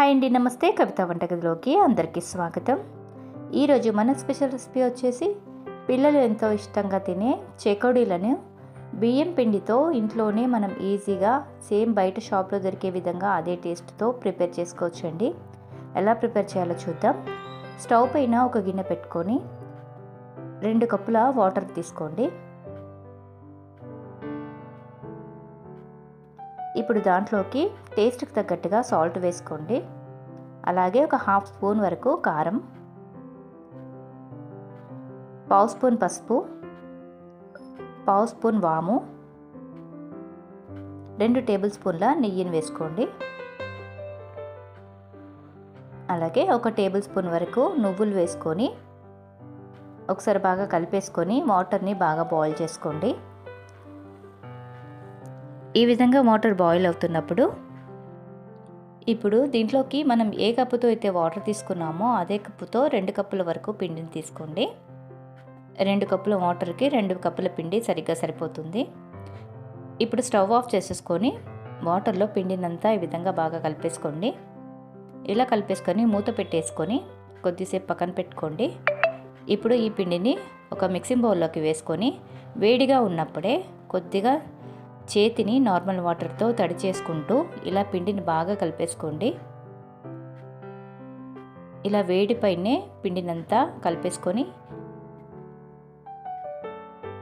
Hi అండి నమస్తే. కవిత వంటగదిలోకి అందరికీ స్వాగతం. ఈరోజు మన స్పెషల్ రెసిపీ వచ్చేసి పిల్లలు ఎంతో ఇష్టంగా తినే చెకోడీలను బియ్యం పిండితో ఇంట్లోనే మనం ఈజీగా సేమ్ బయట షాప్లో దొరికే విధంగా అదే టేస్ట్తో ప్రిపేర్ చేసుకోవచ్చండి. ఎలా ప్రిపేర్ చేయాలో చూద్దాం. స్టవ్ పైన ఒక గిన్నె పెట్టుకొని రెండు కప్పుల వాటర్ తీసుకోండి. ఇప్పుడు దాంట్లోకి టేస్ట్కి తగ్గట్టుగా సాల్ట్ వేసుకోండి. అలాగే ఒక హాఫ్ స్పూన్ వరకు కారం. పావు స్పూన్ పసుపు. పావు స్పూన్ వాము. రెండు టేబుల్ స్పూన్ల నెయ్యిని వేసుకోండి. అలాగే ఒక టేబుల్ స్పూన్ వరకు నువ్వులు వేసుకొని ఒకసారి బాగా కలిపేసుకొని వాటర్ని బాగా బాయిల్ చేసుకోండి. ఈ విధంగా వాటర్ బాయిల్ అవుతున్నప్పుడు ఇప్పుడు దీంట్లోకి మనం ఏ కప్పుతో అయితే వాటర్ తీసుకున్నామో అదే కప్పుతో రెండు కప్పుల వరకు పిండిని తీసుకోండి. రెండు కప్పుల వాటర్కి రెండు కప్పుల పిండి సరిగ్గా సరిపోతుంది. ఇప్పుడు స్టవ్ ఆఫ్ చేసేసుకొని వాటర్లో పిండినంతా ఈ విధంగా బాగా కలిపేసుకోండి. ఇలా కలిపేసుకొని మూత పెట్టేసుకొని కొద్దిసేపు పక్కన పెట్టుకోండి. ఇప్పుడు ఈ పిండిని ఒక మిక్సింగ్ బౌల్లోకి వేసుకొని వేడిగా ఉన్నప్పుడే కొద్దిగా చేతిని నార్మల్ వాటర్తో తడి చేసుకుంటూ ఇలా పిండిని బాగా కలిపేసుకోండి. ఇలా వేడిపైనే పిండినంతా కలిపేసుకొని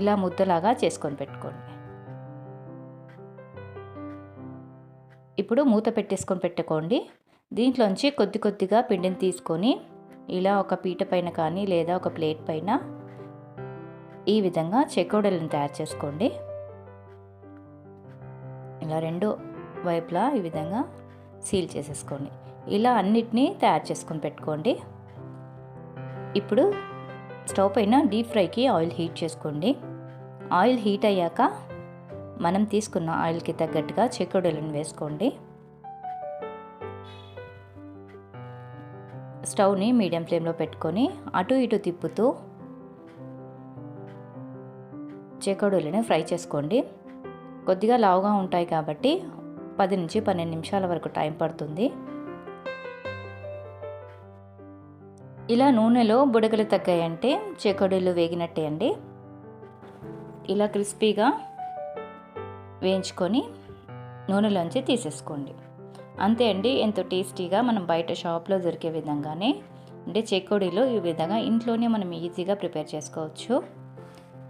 ఇలా ముద్దలాగా చేసుకొని పెట్టుకోండి. ఇప్పుడు మూత పెట్టేసుకొని పెట్టుకోండి. దీంట్లోంచి కొద్ది కొద్దిగా పిండిని తీసుకొని ఇలా ఒక పీట పైన కానీ లేదా ఒక ప్లేట్ పైన ఈ విధంగా చెకోడలను తయారు చేసుకోండి. ఇలా రెండు వైపులా ఈ విధంగా సీల్ చేసేసుకోండి. ఇలా అన్నిటినీ తయారు చేసుకొని పెట్టుకోండి. ఇప్పుడు స్టవ్ పైన డీప్ ఫ్రైకి ఆయిల్ హీట్ చేసుకోండి. ఆయిల్ హీట్ అయ్యాక మనం తీసుకున్న ఆయిల్కి తగ్గట్టుగా చెకోడీలను వేసుకోండి. స్టవ్ని మీడియం ఫ్లేమ్లో పెట్టుకొని అటు ఇటు తిప్పుతూ చెకోడీలను ఫ్రై చేసుకోండి. కొద్దిగా లావుగా ఉంటాయి కాబట్టి పది నుంచి పన్నెండు నిమిషాల వరకు టైం పడుతుంది. ఇలా నూనెలో బుడగలు తగ్గాయంటే చెకడీలు వేగినట్టే అండి. ఇలా క్రిస్పీగా వేయించుకొని నూనెలోంచి తీసేసుకోండి. అంతే అండి ఎంతో టేస్టీగా మనం బయట షాప్లో దొరికే విధంగానే అంటే చెకోడీలు ఈ విధంగా ఇంట్లోనే మనం ఈజీగా ప్రిపేర్ చేసుకోవచ్చు.